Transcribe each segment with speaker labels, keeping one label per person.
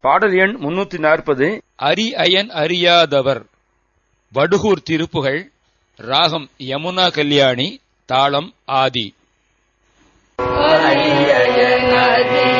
Speaker 1: பாடல் எண் முன்னூத்தி நாற்பது.
Speaker 2: அரி அயன் அறியாதவர். வடுகூர் திருப்புகள் ராகம் யமுனா கல்யாணி தாளம் ஆதி.
Speaker 3: அபிஷடை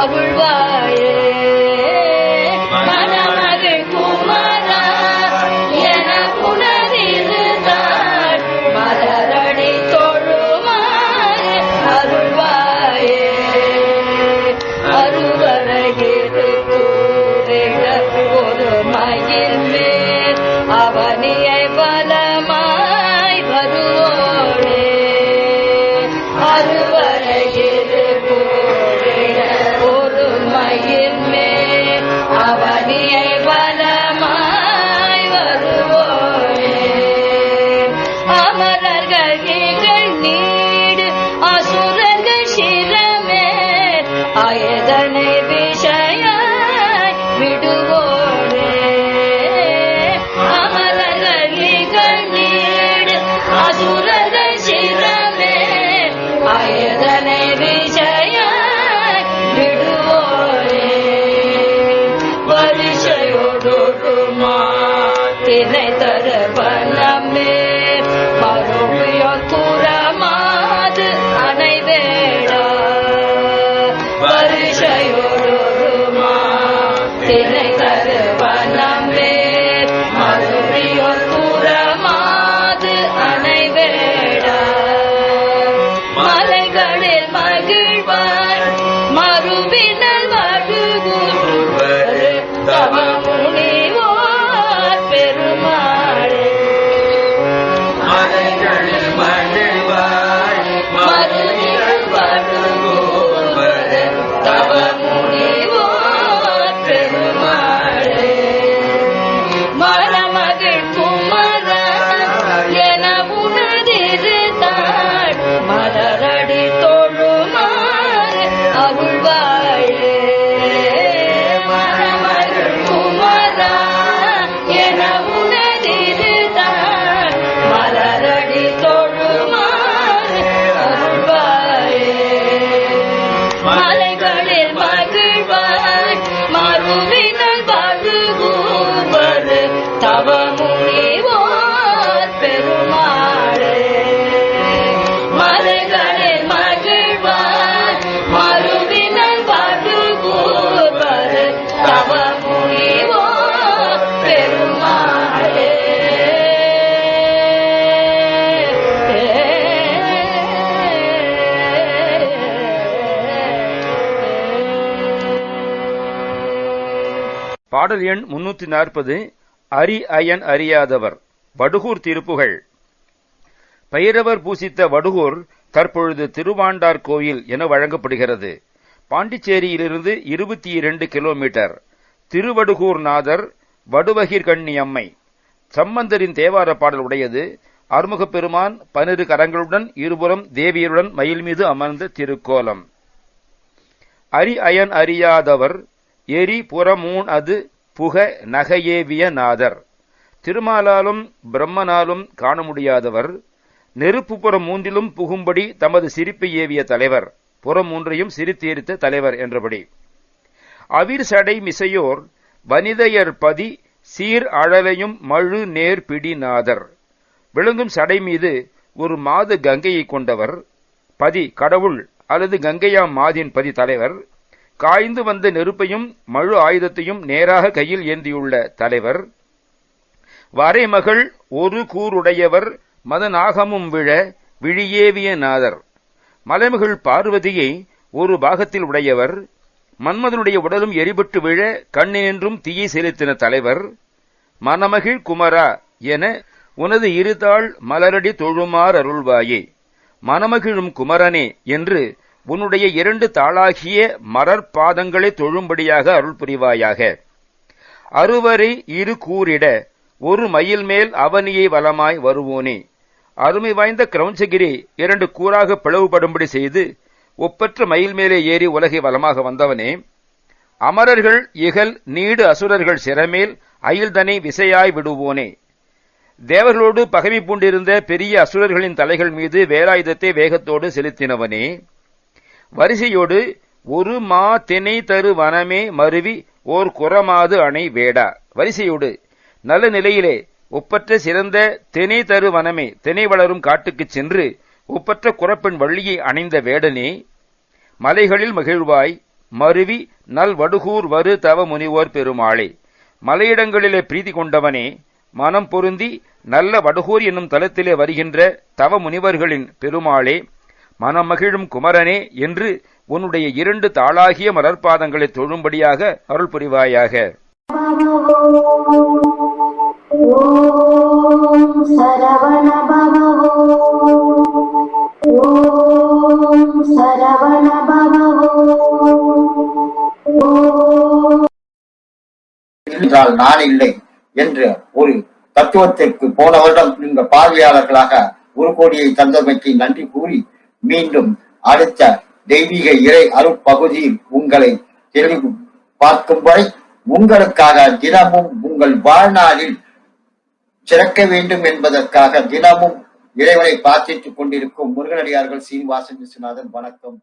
Speaker 3: அருள்வாயே அமரர்கள் இகழ் நீடு அசுரர்கள்
Speaker 1: பாடல் எண் முன்னூத்தி நாற்பது அரி அயன் அறியாதவர். வடுகூர் திருப்புகள். பைரவர் பூசித்த வடுகூர் தற்பொழுது திருவாண்டார் கோயில் என வழங்கப்படுகிறது. பாண்டிச்சேரியிலிருந்து இருபத்தி இரண்டு கிலோமீட்டர். திருவடுகூர் நாதர் வடுவகிர்கண்ணி அம்மை. சம்பந்தரின் தேவார பாடல் உடையது. அருமுகப் பெருமான் பனிரு கரங்களுடன் இருபுறம் தேவியருடன் மயில் மீது அமர்ந்த திருக்கோலம். அரி அயன் அறியாதவர். எரி புறமூன் அது புக நகையேவிய நாதர். திருமாலாலும் பிரம்மனாலும் காண முடியாதவர். நெருப்பு புறம் மூன்றிலும் புகும்படி தமது சிரிப்பை ஏவிய தலைவர். புறம் மூன்றையும் சிரித்தீர்த்த தலைவர் என்றபடி. அவிர் சடை மிசையோர் வனிதையர் பதி சீர் அழலையும் மழு நேர் பிடிநாதர் விளங்கும் சடை மீது ஒரு மாது கங்கையை கொண்டவர். பதி கடவுள் அல்லது கங்கையாம் மாதின் பதி தலைவர். காய்ந்து வந்த நெருப்பையும் மழு ஆயுதத்தையும் நேராக கையில் ஏந்தியுள்ள தலைவர் வரைமகள் ஒரு கூருடையவர் மதநாகமும் விழ விழியேவிய நாதர். மலைமகள் பார்வதியை ஒரு பாகத்தில் உடையவர் மன்மதனுடைய உடலும் எரிபட்டு விழ கண்ணினின்றும் தீயை செலுத்தின தலைவர் மனமகிழ் குமரா என உனது இருதாள் மலரடி தொழுமார் அருள்வாயே மனமகிழும் குமரனே என்று உன்னுடைய இரண்டு தாளாகிய மரற்பாதங்களை தொழும்படியாக அருள் புரிவாயாக. அறுவரை இரு கூறிட ஒரு மயில் மேல் அவனியை வலமாய் வருவோனே. அருமை வாய்ந்த கிரௌஞ்சகிரி இரண்டு கூறாக பிளவுபடும்படி செய்து ஒப்பற்ற மயில் மேலே ஏறி உலகை வலமாக வந்தவனே. அமரர்கள் இகல் நீடு அசுரர்கள் சிறமேல் அயில்தனை விசையாய் விடுவோனே. தேவர்களோடு பகைமை பூண்டிருந்த பெரிய அசுரர்களின் தலைகள் மீது வேலாயுதத்தை வேகத்தோடு செலுத்தினவனே. வரிசையோடு ஒரு மா தினை தரு வனமே மருவி ஓர் குறமாது அணை வேடா. வரிசையோடு நல்ல நிலையிலே ஒப்பற்ற சிறந்த தினை தரு வனமே தினை வளரும் காட்டுக்குச் சென்று ஒப்பற்ற குறப்பெண் வள்ளியை அணைந்த வேடனே மலைகளில் மகிழ்வாய் மருவி நல் வடுகூர் வரு தவ முனிவோர் பெருமாளே. மலையிடங்களிலே பிரீதி கொண்டவனே மனம் பொருந்தி நல்ல வடுகூர் என்னும் தலத்திலே வருகின்ற தவ முனிவர்களின் பெருமாளே மனமகிழும் குமரனே என்று உன்னுடைய இரண்டு தாளாகிய மலர்பாதங்களை தொழும்படியாக அருள் புரிவாயாக
Speaker 4: என்றால் நான் இல்லை என்று ஒரு தத்துவத்திற்கு போன வருடம் இந்த பார்வையாளர்களாக ஒரு கோடியை தந்தமைக்கு நன்றி கூறி மீண்டும் அடுத்த தெய்வீக இறை அருட்பகுதியில் உங்களை திரும்பி பார்க்கும் வரை உங்களுக்காக தினமும் உங்கள் வாழ்நாளில் சிறக்க வேண்டும் என்பதற்காக தினமும் இறைவனை பிரார்த்தித்துக் கொண்டிருக்கும் முருகனடியார்கள் சீனிவாசன் விஸ்வநாதன் வணக்கம்.